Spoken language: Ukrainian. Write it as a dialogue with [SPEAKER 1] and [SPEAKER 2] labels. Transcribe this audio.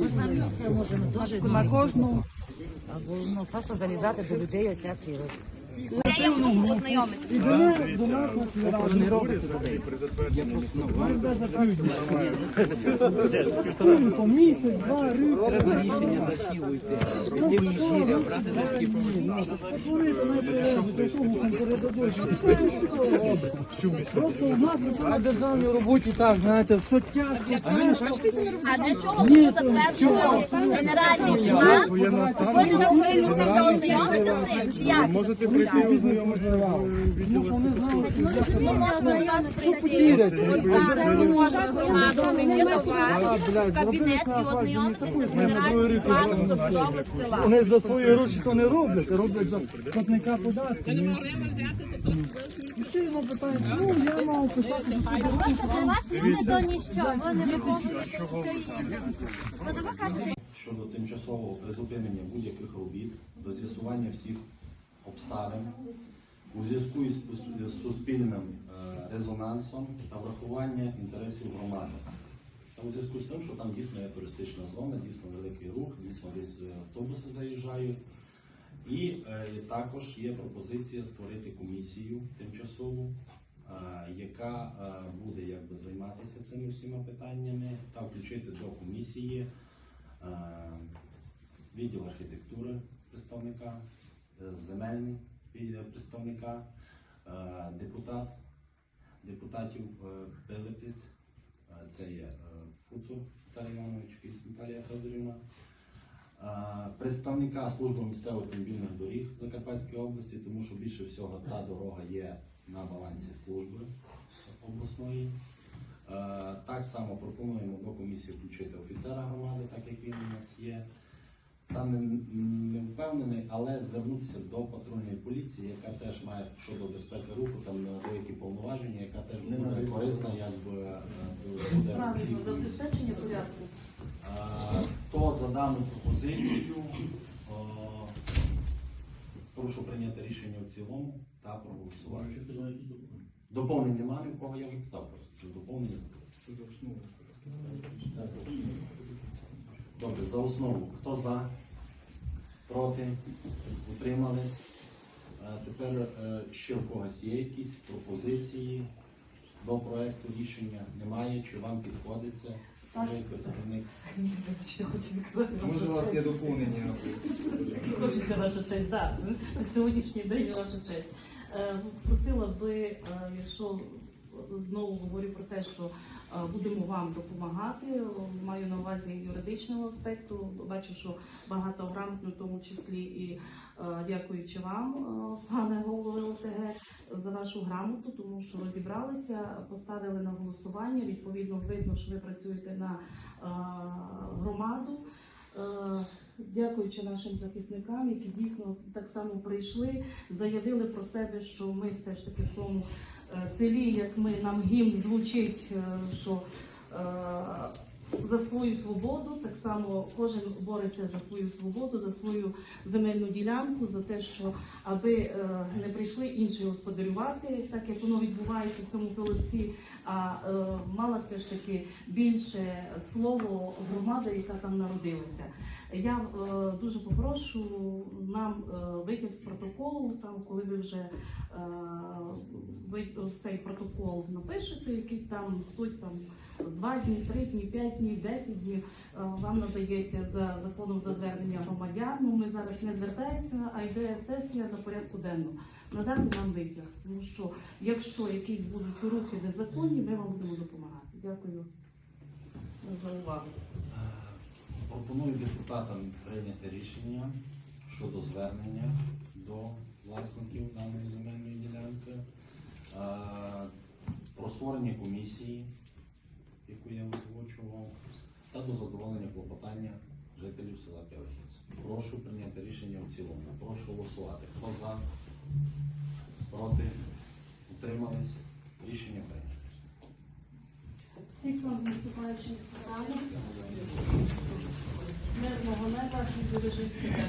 [SPEAKER 1] Ми самі це можемо дуже
[SPEAKER 2] На кожну
[SPEAKER 1] або ну, просто залізати до людей всякі.
[SPEAKER 3] Я можу познайомитися.
[SPEAKER 4] Не робиться за день. Я просто ну,
[SPEAKER 2] місяць, два, рік.
[SPEAKER 4] треба рішення з архіву йти. Йти в Ніжгір'я, брати з архіву.
[SPEAKER 2] Передадуть. Просто у нас на державній роботі так, знаєте, все тяжко.
[SPEAKER 3] А для чого тоді затверджувати генеральний план? Ви не оприлюднитися, ознайомити з ним? Чи як? Можете
[SPEAKER 2] Тому що вони знали, що я
[SPEAKER 3] Ми можемо до вас прийти. От зараз ми можемо громаду прийти до вас в кабінет і ознайомитися з генеральним планом забудови села.
[SPEAKER 2] Вони за свої гроші то не роблять, а роблять за платника податків. Ну, І ще одне питання, чому я мав писати
[SPEAKER 3] Для вас люди то ніщо, ви не виконуєте до
[SPEAKER 5] щодо тимчасового призупинення будь-яких робіт до з'ясування всіх обставин у зв'язку із суспільним е, резонансом та врахування інтересів громади. Та у зв'язку з тим, що там дійсно є туристична зона, дійсно великий рух, дійсно десь е, автобуси заїжджають. І е, також є пропозиція створити комісію тимчасову, е, яка е, буде якби займатися цими всіма питаннями та включити до комісії е, відділ архітектури представника, е, земельний представника, е, депутат, депутатів Пилипець, е, це є Фуцур Віталій Іванович Наталія Федорівна, представника служби місцевих автомобільних доріг Закарпатської області, тому що більше всього та дорога є на балансі служби обласної. Так само пропонуємо до комісії включити офіцера громади, так як він у нас є. Там не, не впевнений, але звернутися до патрульної поліції, яка теж має щодо безпеки руху, там деякі повноваження, яка теж буде корисна, якби е, буде
[SPEAKER 6] забезпечення порядку.
[SPEAKER 5] Хто за дану пропозицію, е, прошу прийняти рішення в цілому та проголосувати. Доповнень немає ні в кого, я вже питав просто. Доповнення Добре, за основу. Хто за? Проти? Утримались? Е, Тепер е, ще в когось є якісь пропозиції до проекту рішення? Немає? Чи вам підходить це?
[SPEAKER 6] Хочу?
[SPEAKER 4] Може, у вас є доповнення?
[SPEAKER 6] Хочете ваша честь, так. На сьогоднішній день ваша честь. Е, Просила би, е, якщо знову говорю про те, що е, будемо вам допомагати, маю на увазі юридичного аспекту. Бачу, що багато грамотно, в тому числі і е, дякуючи вам, е, пане голове ОТГ, за вашу грамоту, тому що розібралися, поставили на голосування. Відповідно, видно, що ви працюєте на громаду. Е, Дякуючи нашим захисникам, які дійсно так само прийшли, заявили про себе, що ми все ж таки в своєму е, селі, як ми нам гімн звучить, е, що за свою свободу, так само кожен бореться за свою свободу, за свою земельну ділянку, за те, що аби е, не прийшли інші господарювати, так як воно відбувається в цьому колодці, а е, мала все ж таки більше слово громада, яка там народилася. Я е, дуже попрошу нам витяг з протоколу, там, коли ви вже ви цей протокол напишете, який там хтось там два дні, три дні, п'ять днів, десять днів вам надається за законом за звернення громадян. Ну, ми зараз не звертаємося, а йде сесія на порядку денному. Надати нам витяг, тому що якщо якісь будуть рухи незаконні, ми вам будемо допомагати. Дякую за увагу.
[SPEAKER 5] Пропоную депутатам прийняти рішення щодо звернення до власників даної земельної ділянки е, про створення комісії, яку я озвучував, та до задоволення клопотання жителів села П'явихіць. Прошу прийняти рішення в цілому. Прошу голосувати. Хто за? Проти? Утримались? Рішення прийнято.
[SPEAKER 6] Всіх вам з наступаючим святами. найкраще бережіть себе.